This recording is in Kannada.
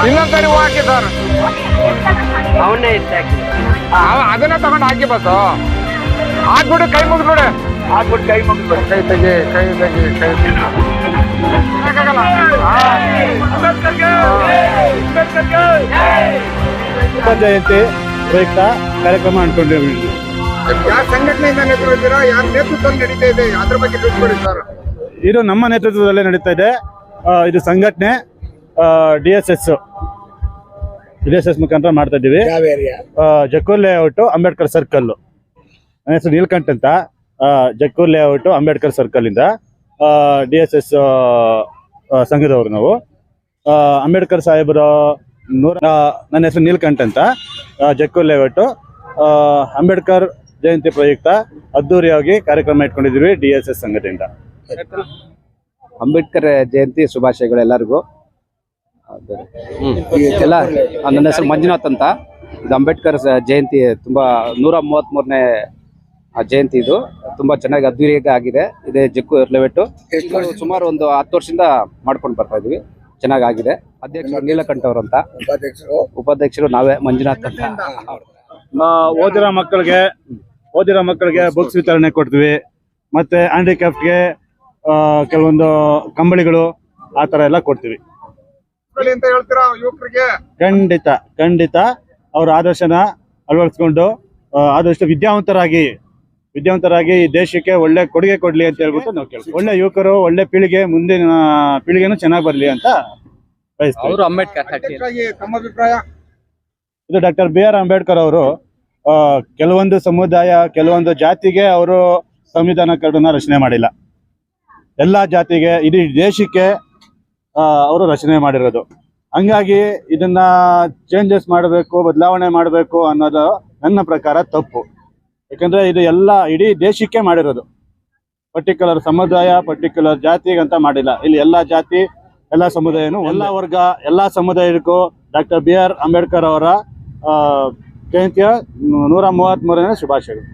ಕರಿ ಹೂ ಹಾಕಿ ಸರ್. ಅವನ್ನೇ ಇಷ್ಟ ಅದನ್ನ ತಗೊಂಡು ಹಾಕಿ ಬಸ್ಸು ಹಾಕ್ಬಿಡು ಕೈ ಮುಗಿದ್ಬಿಡು ಹಾಕ್ಬಿಟ್ಟು ಕೈ ಮುಗಿದ್ಬಿಡು ಕೈ ತೆಗಿ ಕೈ ತೆಗಿ ಕೈ ಜಯಂತಿ ಪ್ರಯುಕ್ತ ಕಾರ್ಯಕ್ರಮ ಅನ್ಕೊಂಡಿದ್ದೀವಿ ಯಾವ ಸಂಘಟನೆಯಿಂದ ನೇತೃತ್ವ ಯಾರ ನೇತೃತ್ವದಲ್ಲಿ ನಡೀತಾ ಇದೆ? ಅದ್ರ ಬಗ್ಗೆ ತಿಳ್ಕೊಡಿ ಸರ್. ಇದು ನಮ್ಮ ನೇತೃತ್ವದಲ್ಲೇ ನಡೀತಾ ಇದೆ. ಇದು ಸಂಘಟನೆ D S S. D S S ಮುಖಾಂತರ ಮಾಡ್ತಾ ಇದ್ದೀವಿ. Jakkur layout Ambedkar circle. ನನ್ನ ಹೆಸರು ನೀಲ್ಕಂಠ್ ಅಂತ. ಆ, ಜಕ್ಕೂರ್ ಲೇಔಟ್ ಅಂಬೇಡ್ಕರ್ ಸರ್ಕಲ್ ಇಂದ. ಡಿ ಎಸ್ ಎಸ್ ಸಂಘದವರು ನಾವು. ಆ, ಅಂಬೇಡ್ಕರ್ ಸಾಹೇಬರ ನೂರ ನನ್ನ ಹೆಸರು ನೀಲ್ಕಂಠ್ ಅಂತ. ಜಕ್ಕೂರ್ ಲೇಔಟ್. ಆ, ಅಂಬೇಡ್ಕರ್ ಜಯಂತಿ ಪ್ರಯುಕ್ತ ಅದ್ದೂರಿಯಾಗಿ ಕಾರ್ಯಕ್ರಮ ಇಟ್ಕೊಂಡಿದ್ದೀವಿ ಡಿ ಎಸ್ ಎಸ್ ಸಂಘದಿಂದ. ಅಂಬೇಡ್ಕರ್ ಜಯಂತಿ ಶುಭಾಶಯಗಳು ಎಲ್ಲರಿಗೂ. ಎಲ್ಲ ನನ್ನ ಹೆಸರು ಮಂಜುನಾಥ್ ಅಂತ. ಇದು ಅಂಬೇಡ್ಕರ್ ಜಯಂತಿ ತುಂಬಾ ನೂರ ಮೂವತ್ತ್ ಮೂರನೇ ಜಯಂತಿ ಇದು. ತುಂಬಾ ಚೆನ್ನಾಗಿ ಅದ್ದೂರಿಯಾಗಿ ಆಗಿದೆ. ಇದೆ ಜಕ್ಕು ಲೆವೆಟ್ಟು ಸುಮಾರು ಒಂದು ಹತ್ತು ವರ್ಷದಿಂದ ಮಾಡ್ಕೊಂಡು ಬರ್ತಾ ಇದೀವಿ. ಚೆನ್ನಾಗಿ ಆಗಿದೆ. ಅಧ್ಯಕ್ಷರು ನೀಲಕಂಠ ಅವರು ಅಂತ. ಉಪಾಧ್ಯಕ್ಷರು? ನಾವೇ ಮಂಜುನಾಥ್ ಅಂತ. ಆ, ಓದಿರೋ ಮಕ್ಕಳಿಗೆ ಓದಿರೋ ಮಕ್ಕಳಿಗೆ ಬುಕ್ಸ್ ವಿತರಣೆ ಕೊಡ್ತೀವಿ. ಮತ್ತೆ ಹ್ಯಾಂಡಿಕ್ಯಾಪ್ಗೆ ಕೆಲವೊಂದು ಕಂಬಳಿಗಳು ಆ ಥರ ಎಲ್ಲ ಕೊಡ್ತೀವಿ. ಹೇಳಿ ಅಂತ ಹೇಳ್ತೀರಾ ಯುವಕರಿಗೆ? ಖಂಡಿತ ಖಂಡಿತ. ಅವ್ರ ಆದರ್ಶನ ಅಳವಡಿಸ್ಕೊಂಡು ಆದಷ್ಟು ವಿದ್ಯಾವಂತರಾಗಿ ವಿದ್ಯಾವಂತರಾಗಿ ಈ ದೇಶಕ್ಕೆ ಒಳ್ಳೆ ಕೊಡುಗೆ ಕೊಡ್ಲಿ ಅಂತ ಹೇಳ್ಬಿಟ್ಟು ನಾವು ಕೇಳ್ತೀವಿ. ಒಳ್ಳೆ ಯುವಕರು ಒಳ್ಳೆ ಪೀಳಿಗೆ ಮುಂದಿನ ಪೀಳಿಗೆನೂ ಚೆನ್ನಾಗಿ ಬರಲಿ ಅಂತ ಬಯಸ್ತೀವಿ. ಅವರು ಅಂಬೇಡ್ಕರ್ ತಮ್ಮ ಅಭಿಪ್ರಾಯ? ಇದು ಡಾಕ್ಟರ್ ಬಿ ಆರ್ ಅಂಬೇಡ್ಕರ್ ಅವರು ಆ, ಕೆಲವೊಂದು ಸಮುದಾಯ ಕೆಲವೊಂದು ಜಾತಿಗೆ ಅವರು ಸಂವಿಧಾನ ಕರಡನ್ನ ರಚನೆ ಮಾಡಿಲ್ಲ. ಎಲ್ಲಾ ಜಾತಿಗೆ ಇಡೀ ದೇಶಕ್ಕೆ ಅವರು ರಚನೆ ಮಾಡಿರೋದು. ಹಂಗಾಗಿ ಇದನ್ನ ಚೇಂಜಸ್ ಮಾಡಬೇಕು ಬದಲಾವಣೆ ಮಾಡಬೇಕು ಅನ್ನೋದು ನನ್ನ ಪ್ರಕಾರ ತಪ್ಪು. ಯಾಕಂದ್ರೆ ಇದು ಎಲ್ಲ ಇಡೀ ದೇಶಕ್ಕೆ ಮಾಡಿರೋದು. ಪರ್ಟಿಕ್ಯುಲರ್ ಸಮುದಾಯ ಪರ್ಟಿಕ್ಯುಲರ್ ಜಾತಿಗಂತ ಮಾಡಿಲ್ಲ. ಇಲ್ಲಿ ಎಲ್ಲಾ ಜಾತಿ ಎಲ್ಲ ಸಮುದಾಯನು ಎಲ್ಲಾ ವರ್ಗ ಎಲ್ಲಾ ಸಮುದಾಯಕ್ಕೂ ಡಾಕ್ಟರ್ ಬಿ ಆರ್ ಅಂಬೇಡ್ಕರ್ ಅವರ ಜಯಂತಿಯ ನೂರ ಮೂವತ್ತ್ ಮೂರನೇ ಶುಭಾಶಯಗಳು.